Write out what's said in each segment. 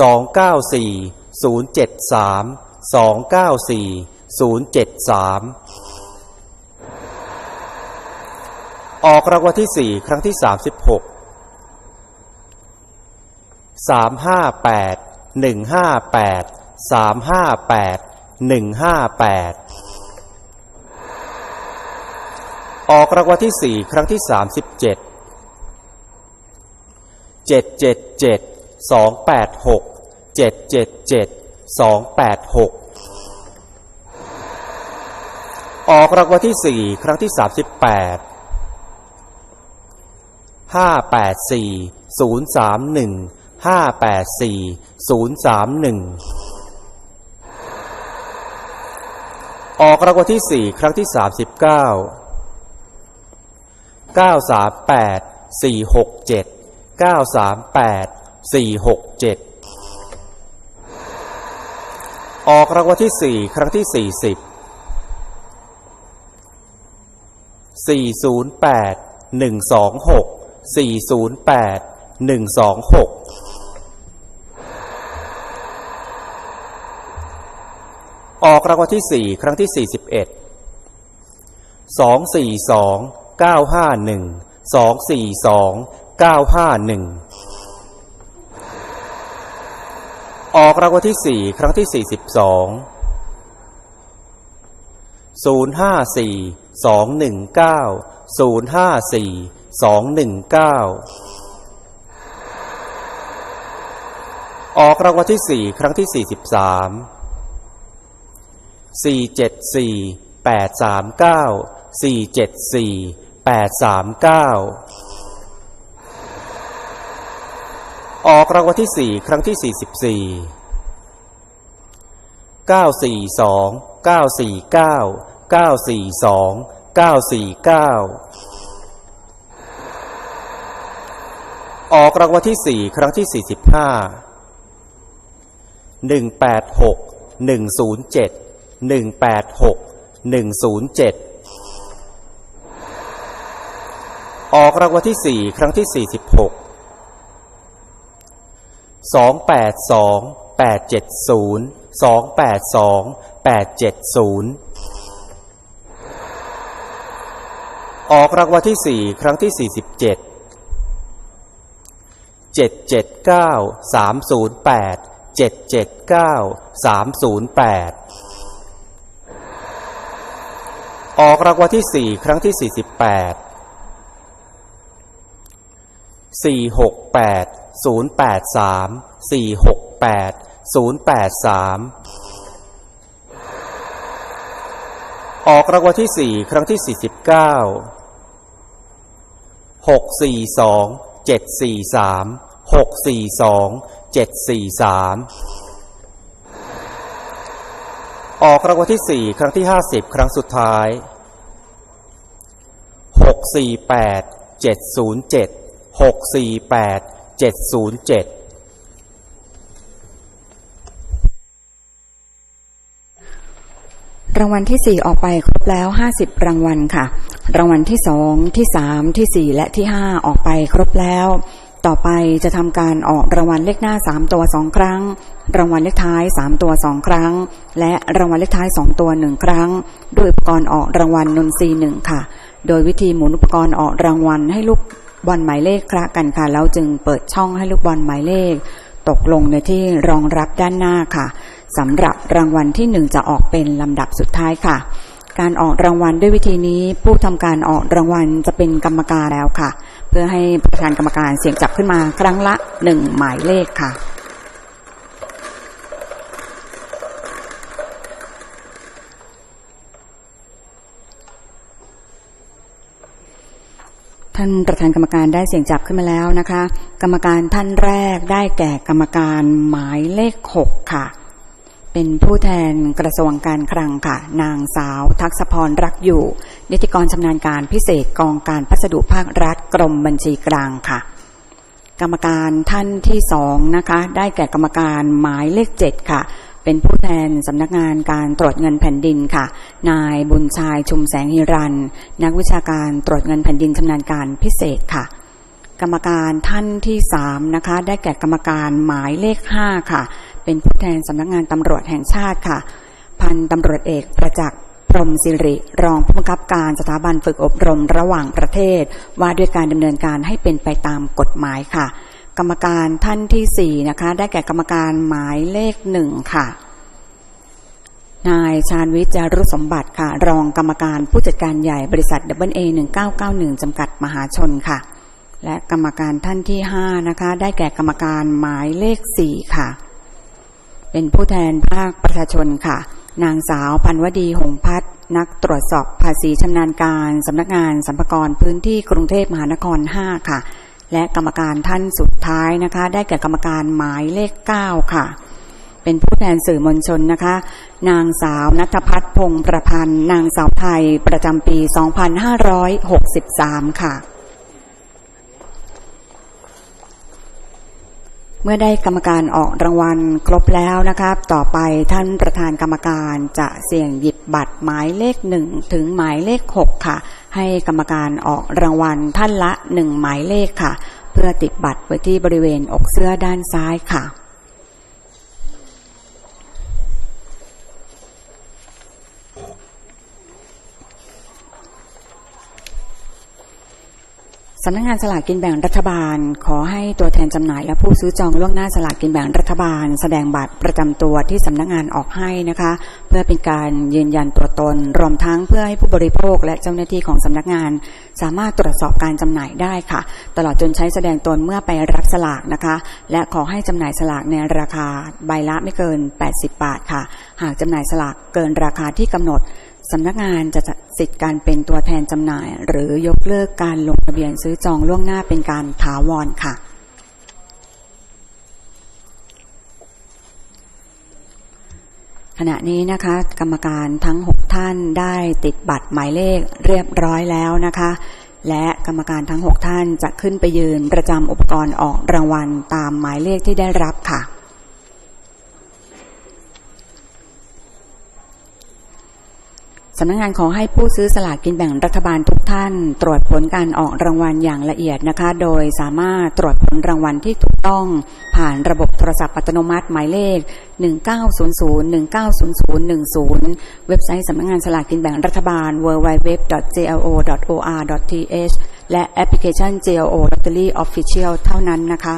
สองเก้าสี่ศูนย์เจ็ดสามสองเก้าสี่ศูนย์เจ็ดสามออกรางวัลที่สี่ครั้งที่สามสิบหกสามห้าแปดหนึ่งห้าแปดสามห้าแปดหนึ่งห้าแปดออกรางวัลที่สี่ครั้งที่สามสิบเจ็ด เจ็ดเจ็ดเจ็ดสองแปดหกเจ็ดเจ็ดเจ็ดสองแปดหกออกรางวัลที่สี่ครั้งที่สามสิบแปดห้าแปดสี่ศูนย์สามหนึ่งห้าแปดสี่ศูนย์สามหนึ่งออกรางวัลที่สี่ครั้งที่สามสิบเก้าเก้าสามแปดสี่หกเจ็ด เก้าสามแปดสี่หกเจ็ดออกรางวัลที่สี่ครั้งที่สี่สิบสี่ศูนย์แปดหนึ่งสองหกสี่ศูนย์แปดหนึ่งสองหกออกรางวัลที่สี่ครั้งที่สี่สิบเอ็ดสองสี่สองเก้าห้าหนึ่งสองสี่สอง เก้าห้าหนึ่งออกรางวัลที่สี่ครั้งที่สี่สิบสองศูนย์ห้าสี่สองหนึ่งเก้าศูนย์ห้าสี่สองหนึ่งเก้าออกรางวัลที่สี่ครั้งที่สี่สิบสามสี่เจ็ดสี่แปดสามเก้าสี่เจ็ดสี่แปดสามเก้า ออกรางวัลที่สี่ครั้งที่สี่สิบสี่เก้าสี่สองเก้าสี่เก้าเก้าสี่สองเก้าสี่เก้าออกรางวัลที่สี่ครั้งที่สี่สิบห้าหนึ่งแปดหกหนึ่งศูนย์เจ็ดหนึ่งแปดหกหนึ่งศูนย์เจ็ดออกรางวัลที่สี่ครั้งที่สี่สิบหก สองแปดสองแปดเจ็ดศูนย์สองแปดสองแปดเจ็ดศูนย์ออกรางวัลที่สี่ครั้งที่สี่สิบเจ็ดเจ็ดเจ็ดเก้าสามศูนย์แปดเจ็ดเจ็ดเก้าสามศูนย์แปดออกรางวัลที่สี่ครั้งที่สี่สิ บแปดสี่หกแปดศูนย์แปดสามสี่หกแปดศูนย์แปดสามออกรางวัลที่สี่ครั้งที่สี่สิบเก้าหกสี่สองเจ็ดสี่สามหกสี่สองเจ็ดสี่สามออกรางวัลที่สี่ครั้งที่ห้าสิบครั้งสุดท้ายหกสี่แปด เจ็ดศูนย์เจ็ดรางวัลที่สี่ออกไปครบแล้วห้าสิบรางวัลค่ะ รางวัลที่สองที่สามที่สี่และที่ห้าออกไปครบแล้ว ต่อไปจะทำการออกรางวัลเลขหน้าสามตัวสองครั้ง รางวัลเลขท้ายสามตัวสองครั้ง และรางวัลเลขท้ายสองตัวหนึ่งครั้งด้วยอุปกรณ์ออกรางวัลนนทรีหนึ่งค่ะ โดยวิธีหมุนอุปกรณ์ออกรางวัลให้ลูก บอลหมายเลขคละกันค่ะ แล้วจึงเปิดช่องให้ลูกบอลหมายเลข ตกลงในที่รองรับด้านหน้าค่ะสำหรับรางวัลที่หนึ่งจะออกเป็นลำดับสุดท้ายค่ะ การออกรางวัลด้วยวิธีนี้ผู้ทำการออกรางวัลจะเป็นกรรมการแล้วค่ะ เพื่อให้ประธานกรรมการเสี่ยงจับขึ้นมาครั้งละหนึ่งหมายเลขค่ะ ท่านประธานกรรมการได้เสียงจับขึ้นมาแล้วนะคะ กรรมการท่านแรกได้แก่กรรมการหมายเลขหกค่ะ เป็นผู้แทนกระทรวงการคลังค่ะ นางสาว ทักษพรรักอยู่ นิติกรชำนาญการพิเศษกองการพัสดุภาครัฐกรมบัญชีกลางค่ะ กรรมการท่านที่สองนะคะ ได้แก่กรรมการหมายเลขเจ็ดค่ะ เป็นผู้แทนสำนักงานการตรวจเงินแผ่นดินค่ะ นายบุญชายชุมแสงฮิรัน นักวิชาการตรวจเงินแผ่นดินชำนาญการพิเศษค่ะ กรรมการท่านที่สามนะคะ ได้แก่กรรมการหมายเลขห้าค่ะ เป็นผู้แทนสำนักงานตำรวจแห่งชาติค่ะ พันตำรวจเอกประจักษ์พรหมสิริ รองผู้บังคับการสถาบันฝึกอบรมระหว่างประเทศ ว่าด้วยการดำเนินการให้เป็นไปตามกฎหมายค่ะ กรรมการท่านที่สี่นะคะ ได้แก่กรรมการหมายเลขหนึ่งค่ะ นายชาญวิจารุสมบัติค่ะ รองกรรมการผู้จัดการใหญ่บริษัท w a 1991จำกัดมหาชนค่ะ และกรรมการท่านที่5นะคะ ได้แก่กรรมการหมายเลข4ค่ะ เป็นผู้แทนภาคประชาชนค่ะ นางสาวพันวดีหงพัฒน์นักตรวจสอบภาษีชำนาญการสำนักงานสัมภากรพื้นที่กรุงเทพมหานคร5ค่ะ และกรรมการท่านสุดท้ายนะคะ ได้แก่กรรมการหมายเลข 9 ค่ะ เป็นผู้แทนสื่อมวลชนนะคะ นางสาวนัทพัฒน์พงประพันธ์ นางสาวไทยประจำปี 2563 ค่ะเมื่อได้กรรมการออกรางวัลครบแล้วนะครับ ต่อไปท่านประธานกรรมการจะเสี่ยงหยิบบัตรหมายเลขหนึ่งถึงหมายเลขหกค่ะ ให้กรรมการออกรางวัลท่านละหนึ่งหมายเลขค่ะ เพื่อติดบัตรไว้ที่บริเวณอกเสื้อด้านซ้ายค่ะ สำนักงานสลากกินแบ่งรัฐบาล ขอให้ตัวแทนจำหน่ายและผู้ซื้อจองล่วงหน้าสลากกินแบ่งรัฐบาล แสดงบัตรประจำตัวที่สำนักงานออกให้นะคะ เพื่อเป็นการยืนยันตัวตน รวมทั้งเพื่อให้ผู้บริโภคและเจ้าหน้าที่ของสำนักงาน สามารถตรวจสอบการจำหน่ายได้ค่ะ ตลอดจนใช้แสดงตนเมื่อไปรับสลากนะคะ และขอให้จำหน่ายสลากในราคาใบละไม่เกิน 80 บาทค่ะ หากจำหน่ายสลากเกินราคาที่กำหนด สำนักงานจะจัดสิทธิ์การเป็นตัวแทนจำหน่าย หรือยกเลิกการลงทะเบียนซื้อจองล่วงหน้าเป็นการถาวรค่ะ ขณะนี้นะคะ กรรมการทั้ง 6 ท่านได้ติดบัตรหมายเลขเรียบร้อยแล้วนะคะ และกรรมการทั้ง 6 ท่านจะขึ้นไปยืนประจำอุปกรณ์ออกรางวัลตามหมายเลขที่ได้รับค่ะำนักงานขอให้ผู้ซื้อสลากกินแบ่งรัฐบาลทุกท่าน ตรวจผลการออกรางวัลอย่างละเอียดนะคะ โดยสามารถตรวจผลรางวัลที่ถูกต้อง ผ่านระบบโทรศัพท์อัตโนมัติหมายเลข 1900190010 เว็บไซต์สำนักงานสลากกินแบ่งรัฐบาล www.jlo.or.th และแอปพลิเคชัน JLO Lottery Official เท่านั้นนะคะ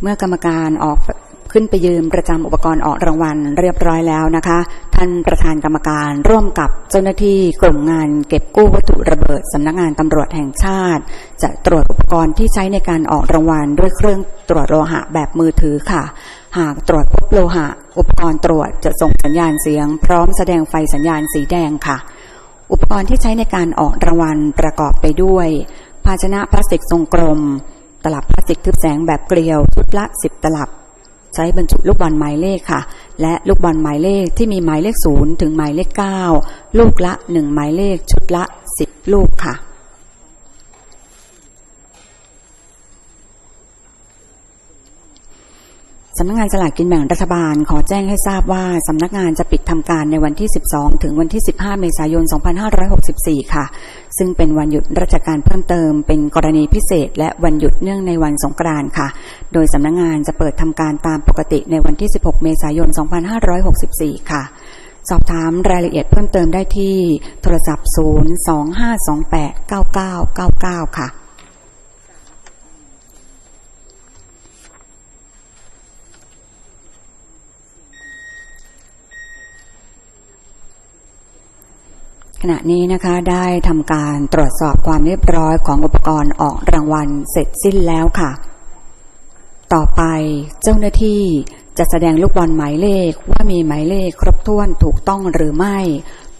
เมื่อกรรมการออก ขึ้นไปยืมประจำอุปกรณ์ออกรางวัลเรียบร้อยแล้วนะคะ ท่านประธานกรรมการร่วมกับเจ้าหน้าที่กลุ่มงานเก็บกู้วัตถุระเบิดสำนักงานตำรวจแห่งชาติ จะตรวจอุปกรณ์ที่ใช้ในการออกรางวัลด้วยเครื่องตรวจโลหะแบบมือถือค่ะ หากตรวจพบโลหะ อุปกรณ์ตรวจจะส่งสัญญาณเสียง พร้อมแสดงไฟสัญญาณสีแดงค่ะ อุปกรณ์ที่ใช้ในการออกรางวัลประกอบไปด้วย ภาชนะพลาสติกทรงกลม ตลับพลาสติกทึบแสงแบบเกลียวชุดละ 10 ตลับ ใช้บรรจุลูกบอลหมายเลขค่ะ และลูกบอลหมายเลขที่มีหมายเลขศูนย์ถึงหมายเลขเก้าลูกละหนึ่งหมายเลขชุดละ 10 ลูกค่ะ สำนักงานสลากกินแบ่งรัฐบาลขอแจ้งให้ทราบว่าสำนักงานจะปิดทำการในวันที่ 12 ถึงวันที่ 15 เมษายน 2564 ค่ะ ซึ่งเป็นวันหยุดราชการเพิ่มเติม เป็นกรณีพิเศษ และวันหยุดเนื่องในวันสงกรานต์ค่ะ โดยสำนักงานจะเปิดทำการตามปกติในวันที่ 16 เมษายน 2564 ค่ะสอบถามรายละเอียดเพิ่มเติมได้ที่โทรศัพท์ 025289999 ค่ะ ขณะนี้นะคะได้ทำการตรวจสอบความเรียบร้อยของอุปกรณ์ออกรางวัลเสร็จสิ้นแล้วค่ะ ต่อไปเจ้าหน้าที่จะแสดงลูกบอลหมายเลขว่ามีหมายเลขครบถ้วนถูกต้องหรือไม่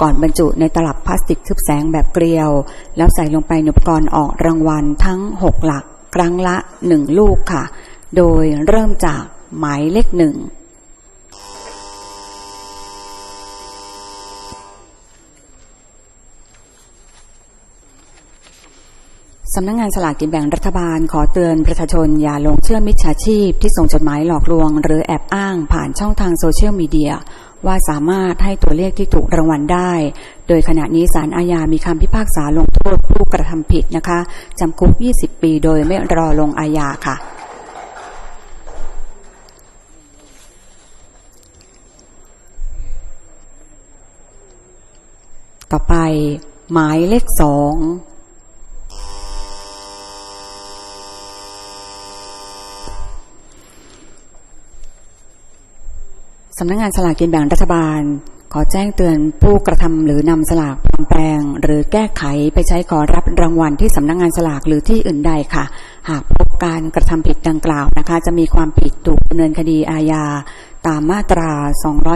ก่อนบรรจุในตลับพลาสติกทึบแสงแบบเกลียว แล้วใส่ลงไปในอุปกรณ์ออกรางวัลทั้ง 6 หลัก ครั้งละ 1 ลูกค่ะ โดยเริ่มจากหมายเลขหนึ่ง สำนักงงานสลากกินแบ่งรัฐบาลขอเตือนประชาชนอย่าหลงเชื่อมิจฉาชีพที่ส่งจดหมายหลอกลวง หรือแอบอ้างผ่านช่องทางโซเชียลมีเดีย ว่าสามารถให้ตัวเลขที่ถูกรางวัลได้ โดยขณะนี้ศาลอาญามีคำพิพากษาลงโทษผู้กระทำผิดนะคะจำคุก 20 ปีโดยไม่รอลงอาญาค่ะ ต่อไปหมายเลขสองำนักงงานสลากกินแบ่งรัฐบาล ขอแจ้งเตือนผู้กระทำหรือนำสลากปลอมแปลง หรือแก้ไขไปใช้ขอรับรางวัลที่สำนักงงานสลากหรือที่อื่นใดค่ะ หากพบการกระทำผิดดังกล่าวนะคะ จะมีความผิดถูกดำเนินคดีอาญาตามมาตรา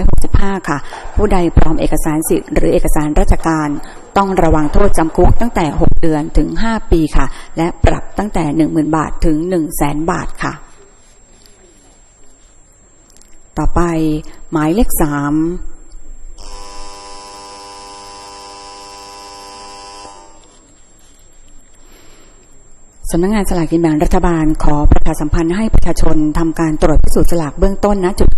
265 ค่ะ ผู้ใดปลอมเอกสารสิทธิ์หรือเอกสารราชการ ต้องระวังโทษจำคุกตั้งแต่ 6 เดือนถึง 5 ปีค่ะ และปรับตั้งแต่ 10,000 บาทถึง 100,000บาทค่ะ ต่อไปหมายเลขสามสำนักงงานสลากกินแบ่งรัฐบาลขอประชาสัมพันธ์ให้ประชาชนทำการตรวจพิสูจน์สลากเบื้องต้นณจุด